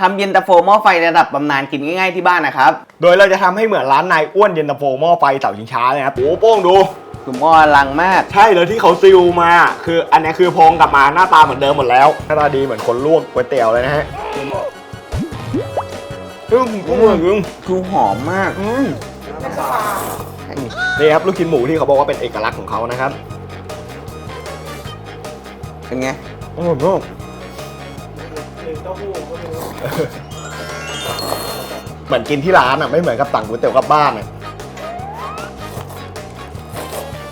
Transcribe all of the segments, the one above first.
ทำเย็นตาโฟหม้อไฟระดับตำนานกินง่ายๆที่บ้านนะครับโดยเราจะทำให้เหมือนร้านนายอ้วนเย็นตาโฟหม้อไฟเต่าชิงช้าเลยนะครับโอ้โป้งดู คือหม้ออลังมาก ใช่เลยที่เขาซิลมา คืออันนี้คือพองกลับมาหน้าตาเหมือนเดิมหมดแล้วหน้าตาดีเหมือนคนลวกก๋วยเตี๋ยวเลยนะฮะอืมกุ้งเหมือนกุ้งคือหอมมากอืมนี่ครับลูกชิ้นหมูที่เขาบอกว่าเป็นเอกลักษณ์ของเขานะครับเป็นไง โอ้โห เหมือนกินที่ร้านอะไม่เหมือนกับสั่งก๋วยเตี๋ยวกลับบ้านอะ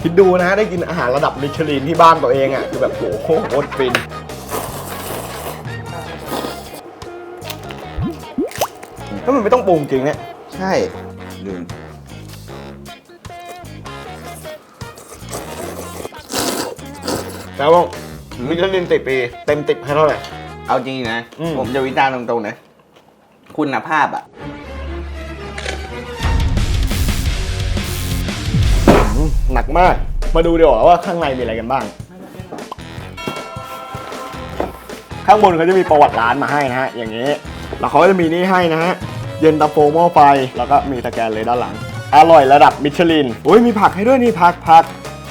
คิดดูนะได้กินอาหารระดับมิชลินที่บ้านตัวเองอะคือแบบโอ้โหโคตรฟินถ้ามันไม่ต้องปรุงจริงเนี่ยใช่ลืมแล้วว่ามิชลินติดปีเต็มติดให้เท่าไหร่ เอาจริงๆนะ อืม ผมจะวิจารณ์ตรงๆนะ คุณภาพอะอืมหนักมาก มาดูดีกว่าว่าข้างในมีอะไรกันบ้าง ข้างบนเขาจะมีประวัติร้านมาให้นะฮะ อย่างนี้ แล้วเขาก็จะมีนี่ให้นะฮะ เย็นตาโฟหม้อไฟ แล้วก็มีสแกนเลยด้านหลัง อร่อยระดับมิชลิน อุ้ยมีผักให้ด้วยนี่ผักผัก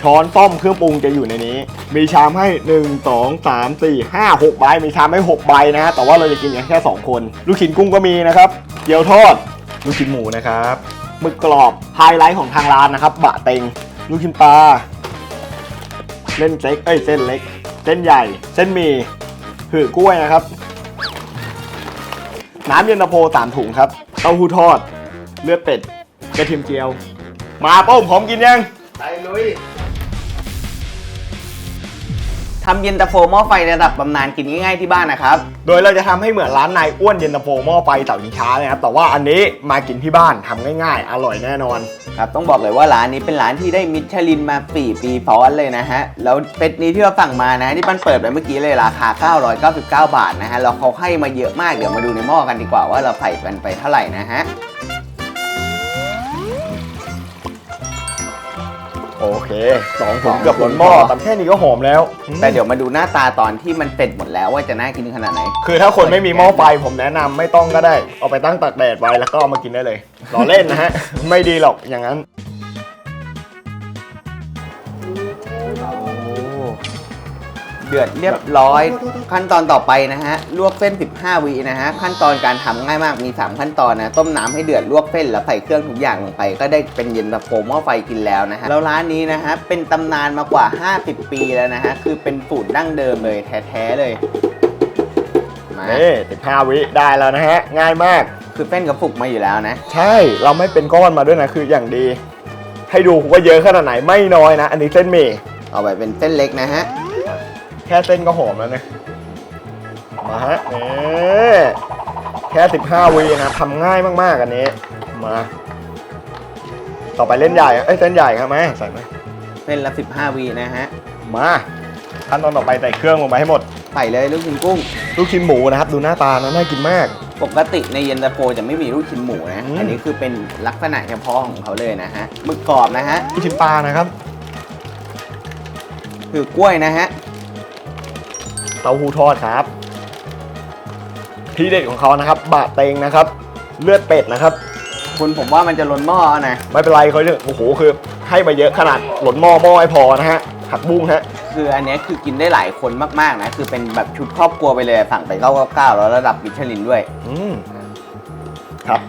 ช้อนซ่อมเครื่องปรุงจะอยู่ในนี้ มีชามให้ 1 2 3 4 5 6 ใบ มีชามให้ 6 ใบนะฮะแต่ว่าเราจะกินกันแค่ 2 คน ลูกชิ้นกุ้งก็มีนะครับ เกี๊ยวทอด ลูกชิ้นหมูนะครับหมึกกรอบ ไฮไลท์ของทางร้านนะครับ บะเต็ง ลูกชิ้นปลา เล่นเซ็กเอ้ย เส้นเล็ก เส้นใหญ่ เส้นหมี่หือกล้วยนะครับ น้ำเย็นตาโฟสามถุงครับ เต้าหู้ทอด เลือดเป็ด กระเทียมเจียว มาโป้มพร้อมกินยัง ไปลุย ทำเย็นตาโฟหม้อไฟระดับตำนานกินง่ายๆที่บ้านนะครับ โดยเราจะทำให้เหมือนร้านนายอ้วนเย็นตาโฟหม้อไฟเต่าชิงช้าเลยนะครับ แต่ว่าอันนี้มากินที่บ้านทำง่ายๆ อร่อยแน่นอน ครับต้องบอกเลยว่าร้านนี้เป็นร้านที่ได้มิชลินมาปีปีซ้อนเลยนะฮะ แล้วเซตนี้ที่เราสั่งมานะที่มันเปิดไปเมื่อกี้เลยราคา 999 บาทนะฮะแล้วเขาให้มาเยอะมากเดี๋ยวมาดูในหม้อกันดีกว่าว่าเราใส่กันไปเท่าไหร่นะฮะ โอเคสองถุงเกือบล้นหม้อแต่แค่นี้ก็หอมแล้ว แต่เดี๋ยวมาดูหน้าตาตอนที่มันเสร็จหมดแล้วว่าจะน่ากินขนาดไหน คือถ้าคนไม่มีหม้อไฟผมแนะนำไม่ต้องก็ได้ เอาไปตั้งตากแดดไว้แล้วก็เอามากินได้เลย รอเล่นนะฮะ ไม่ดีหรอกอย่างนั้น ดือดเรียบร้อย ขั้นตอนต่อไปนะฮะลวกเส้น 15วินะฮะขั้นตอนการทำง่ายมากมี 3 ขั้นตอนนะต้มน้ำให้เดือดลวกเส้นแล้วใส่เครื่องทุกอย่างลงไป ก็ได้เป็นเย็นตาโฟหม้อไฟกินแล้วนะฮะแล้วร้านนี้นะฮะเป็นตำนานมากว่า 50 ปีแล้วนะฮะคือเป็นสูตรดั้งเดิมเลยแท้ๆเลยมานี่ติดห้าวิได้แล้วนะฮะง่ายมากคือเส้นกระปุกมาอยู่แล้วนะ ใช่เราไม่เป็นก้อนมาด้วยนะคืออย่างดี ให้ดูว่าเยอะขนาดไหนไม่น้อยนะ อันนี้เส้นหมี่เอาไปเป็นเส้นเล็กนะฮะ แค่เส้นก็หอมแล้วนะมาฮะนี่แค่ 15วินะทำง่ายมากๆอันนี้ มา ต่อไปเล่นใหญ่เอ้ยเส้นใหญ่ครับแม่ใส่ไหมเส้นละ15วินะฮะมาขั้นตอนต่อไปใส่เครื่องลงไปให้หมด ใส่เลยลูกชิ้นกุ้ง ลูกชิ้นหมูนะครับ ดูหน้าตานะน่ากินมาก ปกติในเย็นตาโฟจะไม่มีลูกชิ้นหมูนะ อืม อันนี้คือเป็นลักษณะเฉพาะของเขาเลยนะฮะหมึกกรอบนะฮะลูกชิ้นปลานะครับ คือกล้วยนะฮะ เต้าหู้ทอดครับ ทีเด็ดของเขานะครับ บะเตงนะครับ เลือดเป็ดนะครับ คุณผมว่ามันจะล้นหม้อเอานะ ไม่เป็นไรเขาจะโอ้โหคือ ให้มาเยอะขนาดหล่นหม้อหม้อไม่พอนะฮะผักบุ้งฮะคืออันเนี้ยคือกินได้หลายคนมากๆนะ คือเป็นแบบชุดครอบครัวไปเลยสั่งไป999แล้วระดับมิชลินด้วย อืมครับ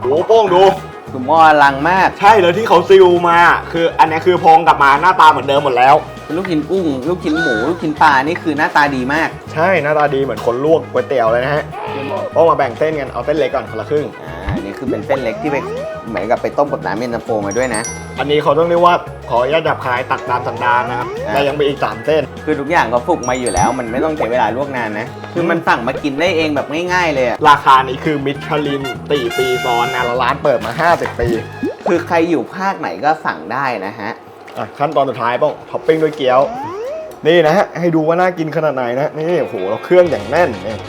โอ้โป้งดู คือหม้ออลังมาก ใช่เลยที่เขาซิลมา คืออันนี้คือพองกลับมาหน้าตาเหมือนเดิมหมดแล้ว ลูกชิ้นกุ้ง ลูกชิ้นหมู ลูกชิ้นปลา นี่คือหน้าตาดีมาก ใช่หน้าตาดีเหมือนคนลวกก๋วยเตี๋ยวเลยนะฮะก็มาแบ่งเส้นกันเอาเส้นเล็กก่อนคนละครึ่ง อ่าอันนี้คือเป็นเส้นเล็กที่ไปเหมือนกับไปต้มกับน้ำเย็นตาโฟมาด้วยนะ อันนี้เขาต้องเรียกว่าขออนุญาตดับคายตักตามสันดานนะครับอ่าแต่ยังมีอีกสามเส้น คือทุกอย่างก็ปลุกมาอยู่แล้ว มันไม่ต้องใช้เวลาลวกนานนะ คือมันสั่งมากินได้เองแบบง่ายๆเลยอะราคานี้คือมิชลินตีปีซ้อนนะแล้วร้านเปิดมา 50 ปี คือใครอยู่ภาคไหนก็สั่งได้นะฮะ อะขั้นตอนสุดท้ายป้องท็อปปิ้งด้วยเกี๊ยว นี่นะฮะให้ดูว่าน่ากินขนาดไหนนะนี่โอ้โหเราเครื่องอย่างแน่นเนี่ย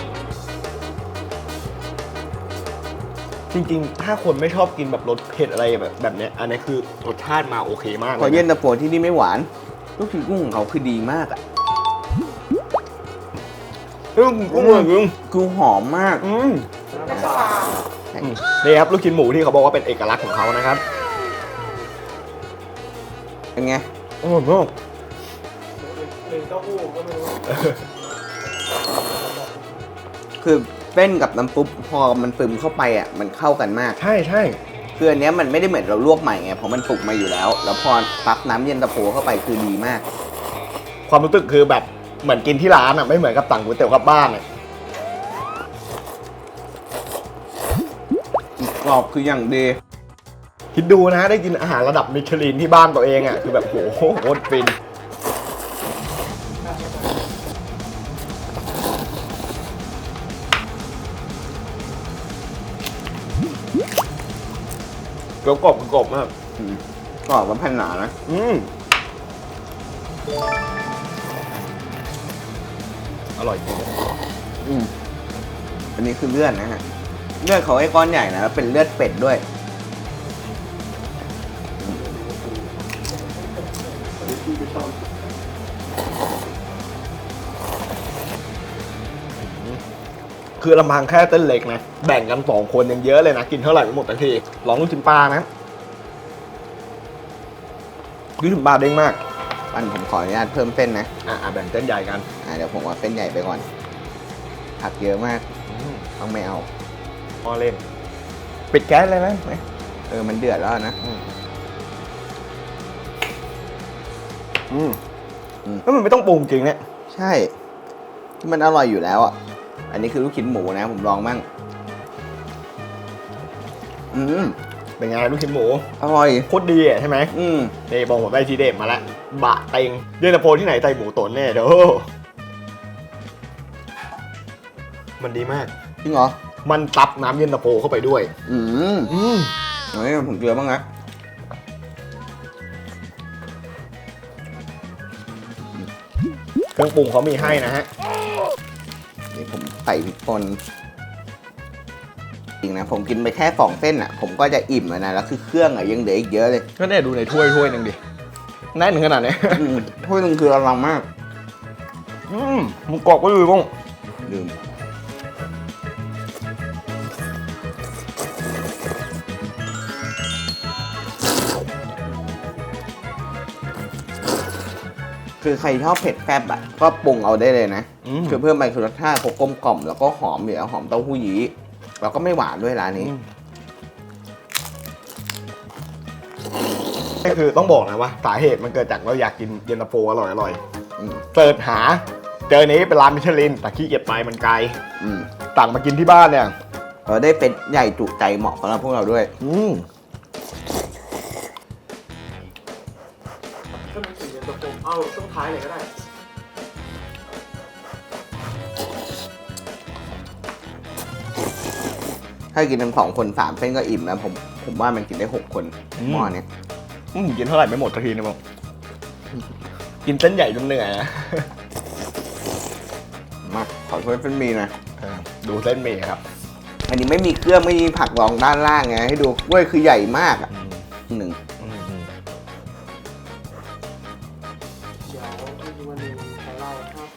จริงๆ ถ้าคนไม่ชอบกินแบบรสเผ็ดอะไรแบบแบบเนี้ยอันนี้คือรสชาติมาโอเคมากพอเลยเย็นนะตาโฟที่นี่ไม่หวาน ลูกชิ้นกุ้งของเขาคือดีมากอะอืมกุ้งเลยกุ้งคือหอมมากอืมอืมนี่ครับลูกชิ้นหมูที่เขาบอกว่าเป็นเอกลักษณ์ของเขานะครับ เป็นไงอร่อยมากคือเส้นกับน้ำซุปพอมันซึมเข้าไปอะมันเข้ากันมาก ใช่ใช่คืออันเนี้ยมันไม่ได้เหมือนเราลวกใหม่ไงเพราะมันปรุงมาอยู่แล้ว แล้วพอตักน้ำเย็นตาโฟเข้าไปคือดีมาก ความรู้สึกคือแบบเหมือนกินที่ร้านอะไม่เหมือนกับสั่งก๋วยเตี๋ยวกลับบ้านอะกรอบคืออย่างดี คิดดูนะได้กินอาหารระดับมิชลินที่บ้านตัวเองอะคือแบบโหโคตรฟินเกี๊ยวกรอบกรอบมากอืมกรอบกับแผ่นหนานะ อืมอร่อยจริงอืมอันนี้คือเลือดนะฮะ เลือดเขาให้ก้อนใหญ่นะแล้วเป็นเลือดเป็ดด้วย คือลำพังแค่เต้นเล็กนะ แบ่งกันสองคนยังเยอะเลยนะ กินเท่าไหร่ไม่หมดทันทีลองลูกชิ้นปลานะลูกชิ้นปลาเด้งมาก ปันผมขออนุญาตเพิ่มเส้นนะอะอะแบ่งเส้นใหญ่กันอ่าเดี๋ยวผมว่าเส้นใหญ่ไปก่อน ผักเยอะมากต้องไม่เอาพอเล่น ปิดแก๊สเลยไหมเออมันเดือดแล้วนะอืมอืมอืมแล้วมันไม่ต้องปรุงจริงเนี่ยใช่ มันอร่อยอยู่แล้วอะ อันนี้คือลูกชิ้นหมูนะผมลองมั่งอืมเป็นไงลูกชิ้นหมูอร่อยโคตรดีอะใช่ไหมอืมนี่บอกผมได้ทีเด็ดมาแล้วบะเต็งเย็นตาโฟที่ไหนใส่หมูตุ๋นเนี่ยเด้อมันดีมาก จริงเหรอ มันตับน้ำเย็นตาโฟเข้าไปด้วย อืมอืมเฮ้ยผมเจอบ้างนะเครื่องปรุงเขามีให้นะฮะนี่ผม ใส่พริกป่นจริงนะผมกินไปแค่สองเส้นอะ ผมก็จะอิ่มแล้วนะแล้วคือเครื่องอะยังเหลืออีกเยอะเลยก็เนี่ยดูในถ้วยถ้วยหนึงดิแน่นขนาดนี้อืมถ้วยนึงคืออลังมาก อืมหมูกรอบก็ดีบ้างลืม คือใครชอบเผ็ดแซ่บอะก็ปรุงเอาได้เลยนะ อืม คือเพิ่มไปคือรสชาติเขากลมกล่อมแล้วก็หอมอยู่แล้วหอมเต้าหู้ยี้แล้วก็ไม่หวานด้วยร้านนี้นี่คือต้องบอกนะว่าสาเหตุมันเกิดจากเราอยากกินเย็นตาโฟอร่อยอร่อยอืม เสิร์ชหา เจอนี้เป็นร้านมิชลินแต่ขี้เกียจไปมันไกลอืมสั่งมากินที่บ้านเนี่ยเราได้เป็นใหญ่จุใจเหมาะสำหรับพวกเราด้วย อืม เอาช่วงท้ายเลยก็ได้ถ้ากินทั้งสองคนสามเส้นก็อิ่มแล้วผมผมว่ามันกินได้หกคนอืม หม้อเนี้ยอืมกินเท่าไหร่ไม่หมดสักทีนะบอกกินเส้นใหญ่จนเหนื่อยนะมาขอช่วยเส้นหมีหนะเออดูเส้นหมี่ครับอันนี้ไม่มีเครื่องไม่มีผักรองด้านล่างไงให้ดูกล้วยคือใหญ่มากอะหนึ่ง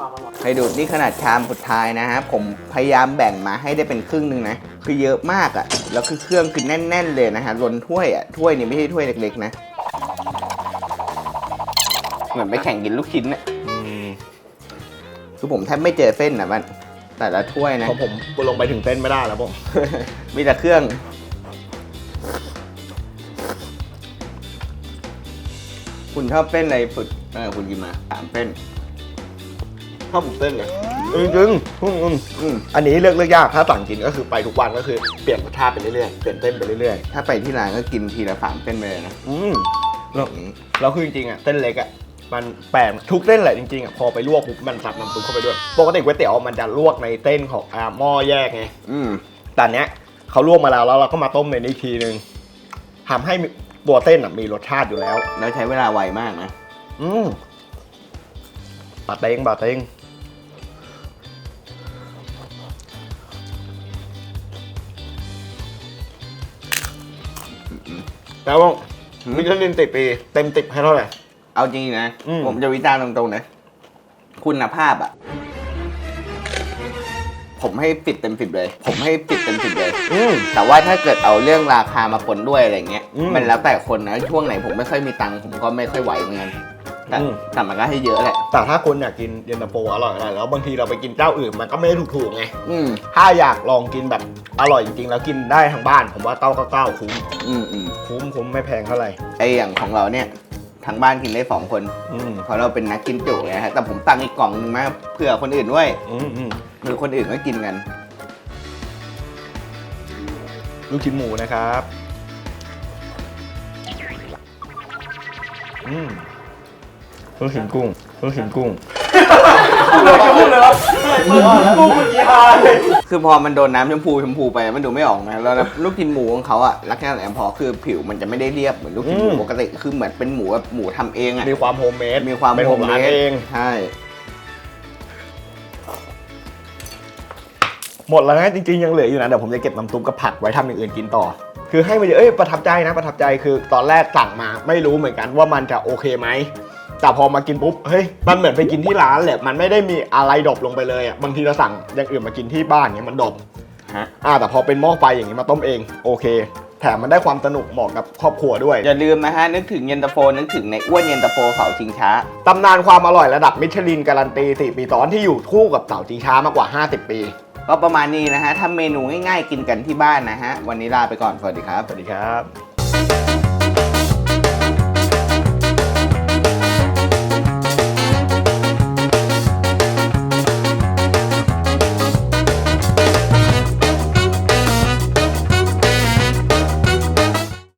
ความอร่อยให้ดูนี่ขนาดชามสุดท้ายนะฮะผมพยายามแบ่งมาให้ได้เป็นครึ่งหนึ่งนะคือเยอะมากอะแล้วคือเครื่องคือแน่น ๆ เลยนะฮะล้นถ้วยอะถ้วยนี่ไม่ใช่ถ้วยเล็กๆ นะ เหมือนไปแข่งกินลูกชิ้นอะอืมคือผมแทบไม่เจอเส้นนะมันแต่ละถ้วยนะเพราะผมลงไปถึงเส้นไม่ได้แล้วผม มีแต่เครื่อง คุณชอบเส้นอะไรสุดเออคุณกินมาสามเส้น ชอบหมูเส้นเลยจริงๆอืมอืมอืมอันนี้เลือกเลือกยากถ้าสั่งกินก็คือไปทุกวันก็คือเปลี่ยนรสชาติไปเรื่อยๆเปลี่ยนเส้นไปเรื่อยถ้าไปที่ร้านก็กินทีละสามเส้นไปเลยนะๆอืมแบบนี้แล้วคือจริงๆอะเส้นเล็กอะมันแปลกทุกเส้นแหละจริงๆอะพอไปลวกปุ๊บมันซับน้ำซุปเข้าไปด้วยปกติก๋วยเตี๋ยวมันจะลวกในเส้นของอ่าหม้อแยกไงอืมแต่อันเนี้ยเขาลวกมาแล้วแล้วเราก็มาต้มในนี้อีกทีนึงทำให้ตัวเส้นอะมีรสชาติอยู่แล้ว แล้วใช้เวลาไวมากนะ อืมบาเต็งบาเต็ง แล้วว่ามิชลินติดปีเต็มติดให้เท่าไหร่ เอาจริงๆนะ อืม ผมจะวิจารณ์ตรงๆนะ คุณภาพอะผมให้ปิดเต็มสิบเลย ผมให้ปิดเต็มสิบเลย อืม แต่ว่าถ้าเกิดเอาเรื่องราคามาปนด้วยอะไรเงี้ย อืม มันแล้วแต่คนนะ ช่วงไหนผมไม่ค่อยมีตังค์ผมก็ไม่ค่อยไหวเหมือนกัน แต่อืม แต่มันก็ให้เยอะแหละ แต่ถ้าคนอยากกินเย็นตาโฟอร่อยๆแล้วบางทีเราไปกินเจ้าอื่นมันก็ไม่ได้ถูกๆไง อืมถ้าอยากลองกินแบบอร่อยจริงๆ แล้วกินได้ทั้งบ้าน ผมว่าเต้าก็เก้าคุ้ม อืมอืมคุ้มคุ้มไม่แพงเท่าไหร่ ไออย่างของเราเนี่ยทางบ้านกินได้สองคน อืมเพราะเราเป็นนักกินจุไงฮะแต่ผมตังอีกกล่องนึงมาเผื่อคนอื่นด้วยอืมอืมหรือคนอื่นก็กินกัน ลูกชิ้นหมูนะครับ อืม ลูกชิ้นกุ้งลูกชิ้นกุ้งคือพอมันโดนน้ำชมพูชมพูไปมันดูไม่ออกนะแล้วลูกชิ้นหมูของเขาอะลักษณะแหลมพอคือผิวมันจะไม่ได้เรียบเหมือนลูกชิ้นหมูอืมปกติคือเหมือนเป็นหมูแบบหมูทำเองอะมีความโฮมเมดมีความเป็นโฮของมเมร้านดเองใช่หมดแล้วนะจริงๆยังเหลืออยู่นะเดี๋ยวผมจะเก็บน้ำซุปกับผักไว้ทำอย่างอื่นกินต่อ คือให้มันเยอะเอ้ยประทับใจนะประทับใจคือตอนแรกสั่งมาไม่รู้เหมือนกันว่ามันจะโอเคไหม แต่พอมากินปุ๊บเฮ้ยมันเหมือนไปกินที่ร้านแหละมันไม่ได้มีอะไรดรอปลงไปเลยอะบางทีเราสั่งอย่างอื่นมากินที่บ้านเนี้ยมันดรอปฮะอ่าแต่พอเป็นหม้อไฟอย่างนี้มาต้มเอง โอเค แถมมันได้ความสนุกเหมาะกับครอบครัวด้วย อย่าลืมนะฮะ นึกถึงเย็นตาโฟ นึกถึงในอ้วนเย็นตาโฟเสาชิงช้า ตำนานความอร่อยระดับมิชลินการันตี 4 ปีซ้อนที่อยู่คู่กับเต่าจีช้ามากกว่า 50 ปี ก็ประมาณนี้นะฮะทำเมนูง่ายๆกินกันที่บ้านนะฮะ วันนี้ลาไปก่อน สวัสดีครับ สวัสดีครับ